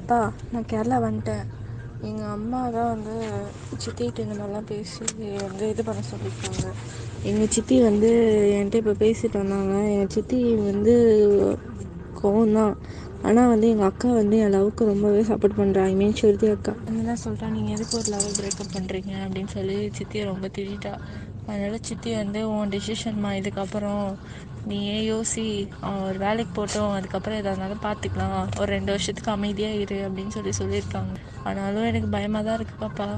அப்பா நான் கேரளா வந்துட்டேன். எங்கள் அம்மா தான் வந்து சித்திகிட்ட இந்த மாதிரிலாம் பேசி வந்து இது பண்ண சொல்லியிருக்காங்க. எங்கள் சித்தி வந்து என்கிட்ட இப்போ பேசிட்டு வந்தாங்க. எங்கள் சித்தி வந்து கோவம்தான் ஆனால் வந்து எங்கள் அக்கா வந்து என் லவ்க்கு ரொம்பவே சப்போர்ட் பண்ணுறா ஐ மீன் ஸ்ருதி அக்கா. என்ன சொல்கிறா நீங்கள் எதுக்கு ஒரு லவ் பிரேக்கப் பண்ணுறீங்க அப்படின்னு சொல்லி சித்தியை ரொம்ப திட்டா அதனால் சித்தி வந்து உன் டிசிஷன்மா இதுக்கப்புறம் நீயே யோசி. அவன் ஒரு வேலைக்கு போட்டோம் அதுக்கப்புறம் எதாக இருந்தாலும் பார்த்துக்கலாம் ஒரு ரெண்டு வருஷத்துக்கு அமைதியாக இரு அப்படின்னு சொல்லி சொல்லியிருக்காங்க. ஆனாலும் எனக்கு பயமாக தான் இருக்குது பாப்பா.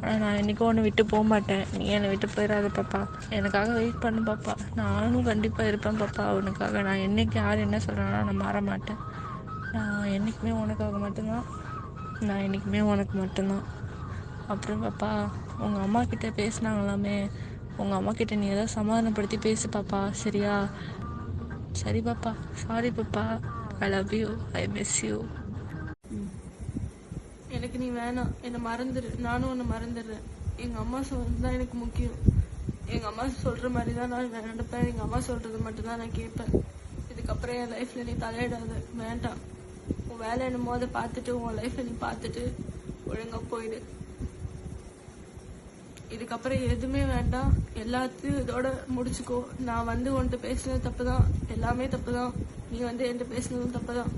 ஆனால் நான் என்றைக்கும் ஒன்று விட்டு போக மாட்டேன். நீ என்னை விட்டு போயிடாத பாப்பா. எனக்காக வெயிட் பண்ணு பாப்பா. நானும் கண்டிப்பாக இருப்பேன் பாப்பா. உனக்காக நான் என்றைக்கு யார் என்ன சொல்கிறேன்னா நான் மாற மாட்டேன். நான் என்றைக்குமே உனக்காக மட்டும்தான். நான் என்றைக்குமே உனக்கு மட்டும்தான். அப்புறம் பாப்பா உங்கள் அம்மா கிட்ட பேசினாங்களாமே. உங்கள் அம்மா கிட்ட நீ ஏதாவது சமாதானப்படுத்தி பேசு பாப்பா. சரியா? சரி பாப்பா. சாரி பாப்பா. I love you I miss you எனக்கு நீ வேணாம். என்னை மறந்துடு நானும் உன்னை மறந்துடுறேன். எங்கள் அம்மா சொல்றது தான் எனக்கு முக்கியம். எங்கள் அம்மா சொல்கிற மாதிரி தான் நான் நடப்பேன் எங்கள் அம்மா சொல்கிறது மட்டும்தான் நான் கேட்பேன். இதுக்கப்புறம் என் லைஃப்பில் நீ தலையிடாத. வேண்டாம். உன் வேலை என்னமோ அதை பார்த்துட்டு உன் லைஃப்பை நீ பார்த்துட்டு ஒழுங்கா போயிடு. இதுக்கப்புறம் எதுவுமே வேண்டாம். எல்லாத்தையும் இதோட முடிச்சுக்கோ. நான் வந்து உன்கிட்ட பேசினது தப்பு தான் எல்லாமே தப்பு தான் நீ வந்து என்கிட்ட பேசினதும் தப்பு தான்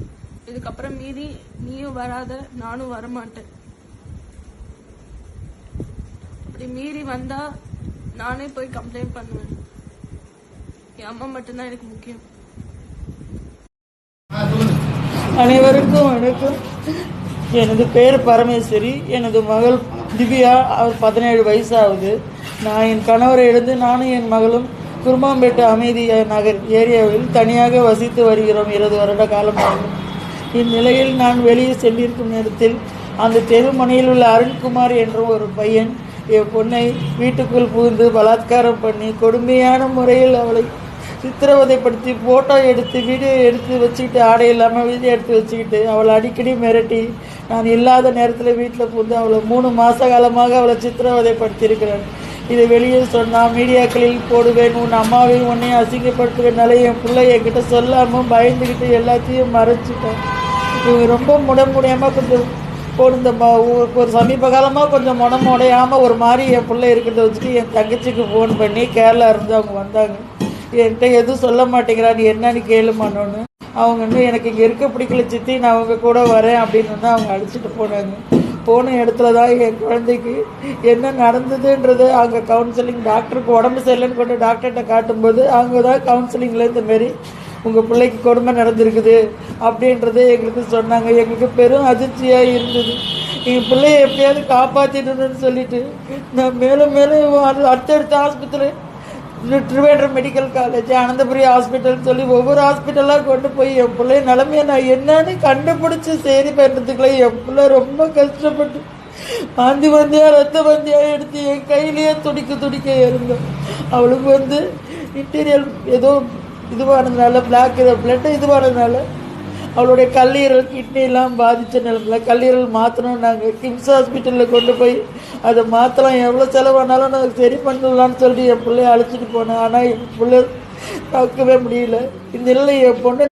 இதுக்கப்புறம் மீறி நீயும் வராத நானும் வரமாட்டேன். அப்படி மீறி வந்தா நானே போய் கம்ப்ளைண்ட் பண்ணுவேன். என் அம்மா மட்டும்தான் எனக்கு முக்கியம். அனைவருக்கும் வணக்கம். எனது பேர் பரமேஸ்வரி. எனது மகள் திவ்யா அவர் பதினேழு வயசாகுது. நான் என் கணவரை எழுந்து நானும் என் மகளும் குருமாம்பேட்டை அமைதி நகர் ஏரியாவில் தனியாக வசித்து வருகிறோம். இருபது வருட காலமாகும் இந்நிலையில் நான் வெளியே சென்றிருக்கும் நேரத்தில் அந்த தெருமனையில் உள்ள அருண்குமார் என்ற ஒரு பையன் என் பொண்ணை வீட்டுக்குள் புகுந்து பலாத்காரம் பண்ணி கொடுமையான முறையில் அவளை சித்திரவதைப்படுத்தி ஃபோட்டோ எடுத்து வீடியோ எடுத்து வச்சுக்கிட்டு ஆடை இல்லாமல் வீடியோ எடுத்து வச்சுக்கிட்டு அவளை அடிக்கடி மிரட்டி நான் இல்லாத நேரத்தில் வீட்டில் புகுந்து அவளை மூணு மாத காலமாக அவளை சித்திரவதைப்படுத்தியிருக்கிறேன். இதை வெளியே சொன்னால் மீடியாக்களில் போடுவேன் உன் அம்மாவையும் உன்னையும் அசிங்கப்படுத்துவேனால என் பிள்ளை என்கிட்ட சொல்லாமல் பயந்துக்கிட்டு எல்லாத்தையும் மறைச்சிட்டேன். இவங்க ரொம்ப முடமுடியாமல் கொஞ்சம் போன ஒரு- ஒரு சமீப காலமாக கொஞ்சம் முடம் உடையாமல் ஒரு மாதிரி என் பிள்ளை இருக்கிறத வச்சுட்டு என் தங்கச்சிக்கு ஃபோன் பண்ணி கேரளா இருந்து அவங்க வந்தாங்க. என்கிட்ட எதுவும் சொல்ல மாட்டேங்கிறா. நீ என்னன்னு கேளுமானோன்னு அவங்க இன்னும் எனக்கு இங்கே இருக்க பிடிக்கல சித்தி. நான் அவங்க கூட வரேன். அப்படின்னு வந்து அவங்க அழைச்சிட்டு போனாங்க. போன இடத்துல தான் என் குழந்தைக்கு என்ன நடந்ததுன்றது அங்கே கவுன்சிலிங் டாக்டருக்கு உடம்பு சரியில்லைன்னு கொண்டு டாக்டர்கிட்ட காட்டும்போது அவங்க தான் கவுன்சிலிங்கில் இந்த மாரி உங்கள் பிள்ளைக்கு கொடுமை நடந்திருக்குது. அப்படின்றதே எங்களுக்கு சொன்னாங்க. எங்களுக்கு பெரும் அதிர்ச்சியாக இருந்தது. எங்கள் பிள்ளைய எப்படியாவது காப்பாற்றிடணும்னு சொல்லிட்டு நான் மேலும் மேலும் அடுத்தடுத்த ஆஸ்பத்திரி ட்ரிவேண்டர் மெடிக்கல் காலேஜ் அனந்தபுரி ஹாஸ்பிட்டல்னு சொல்லி ஒவ்வொரு ஹாஸ்பிட்டலாக கொண்டு போய் என் பிள்ளைய நிலமைய நான் என்னன்னு கண்டுபிடிச்சி சரி பண்ணுறதுக்குள்ள என் பிள்ளை ரொம்ப கஷ்டப்பட்டு வாந்தி வந்தியா ரத்த வந்தியா எடுத்து என் கையிலேயே துடிக்க துடிக்க இருந்தோம். அவளுக்கு வந்து இன்டீரியல் ஏதோ இதுவானதுனால பிளாக் பிளட்டு இதுவானதுனால அவளுடைய கல்லீரல் கிட்னிலாம் பாதித்த நிலமில்ல கல்லீரல் மாற்றணும் நாங்கள் கிம்ஸ் ஹாஸ்பிட்டலில் கொண்டு போய் அதை மாற்றலாம் எவ்வளோ செலவானாலும் நான் சரி பண்ணலாம்னு சொல்லிட்டு என் பிள்ளைய அழைச்சிட்டு போனேன். ஆனால் என் பிள்ளை பார்க்கவே முடியல. இந்த நிலையில் என் பொண்ணு